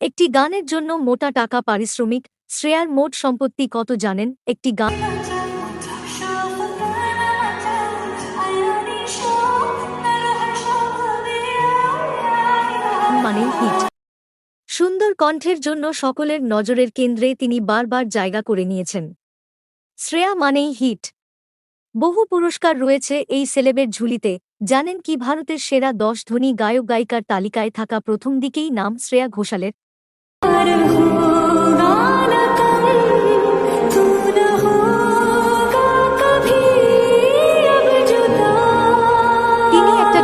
একটি গানের জন্য মোটা টাকা পারিশ্রমিক, শ্রেয়ার মোট সম্পত্তি কত জানেন? একটি গান মানে হিট। সুন্দর কণ্ঠের জন্য সকলের নজরের কেন্দ্রে তিনি বারবার জায়গা করে নিয়েছেন। শ্রেয়া মানেই হিট। বহু পুরস্কার রয়েছে এই সেলেবের ঝুলিতে। জানেন কি ভারতের সেরা দশ ধনী গায়ক গায়িকার তালিকায় থাকা প্রথম দিকেই নাম শ্রেয়া ঘোষালের।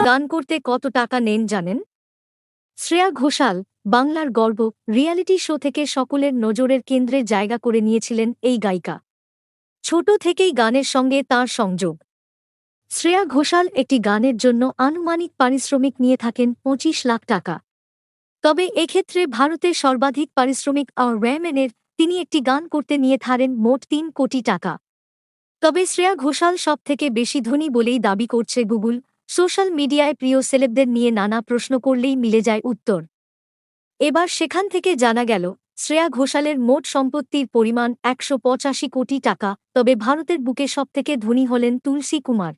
গান করতে কত টাকা নেন জানেন? শ্রেয়া ঘোষাল, বাংলার গর্ব, রিয়ালিটি শো থেকে সকলের নজরের কেন্দ্রে জায়গা করে নিয়েছিলেন এই গায়িকা। ছোট থেকেই গানের সঙ্গে তার সংযোগ। শ্রেয়া ঘোষাল একটি গানের জন্য আনুমানিক পারিশ্রমিক নিয়ে থাকেন পঁচিশ লাখ টাকা। তবে এক্ষেত্রে ভারতের সর্বাধিক পারিশ্রমিক আর র্যামেনের তিনি একটি গান করতে নিয়ে থারেন মোট তিন কোটি টাকা। তবে শ্রেয়া ঘোষাল সব থেকে বেশি ধনী বলেই দাবি করছে গুগল। সোশ্যাল মিডিয়ায় প্রিয় সেলেবদের নিয়ে নানা প্রশ্ন করলেই মিলে যায় উত্তর। এবার সেখান থেকে জানা গেল, শ্রেয়া ঘোষালের মোট সম্পত্তির পরিমাণ একশো পঁচাশি কোটি টাকা, তবে ভারতের বুকে সবথেকে ধনী হলেন তুলসী কুমার।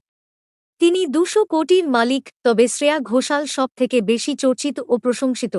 তিনি দুশো কোটির মালিক, তবে শ্রেয়া ঘোষাল সব থেকে বেশি চর্চিত ও প্রশংসিত।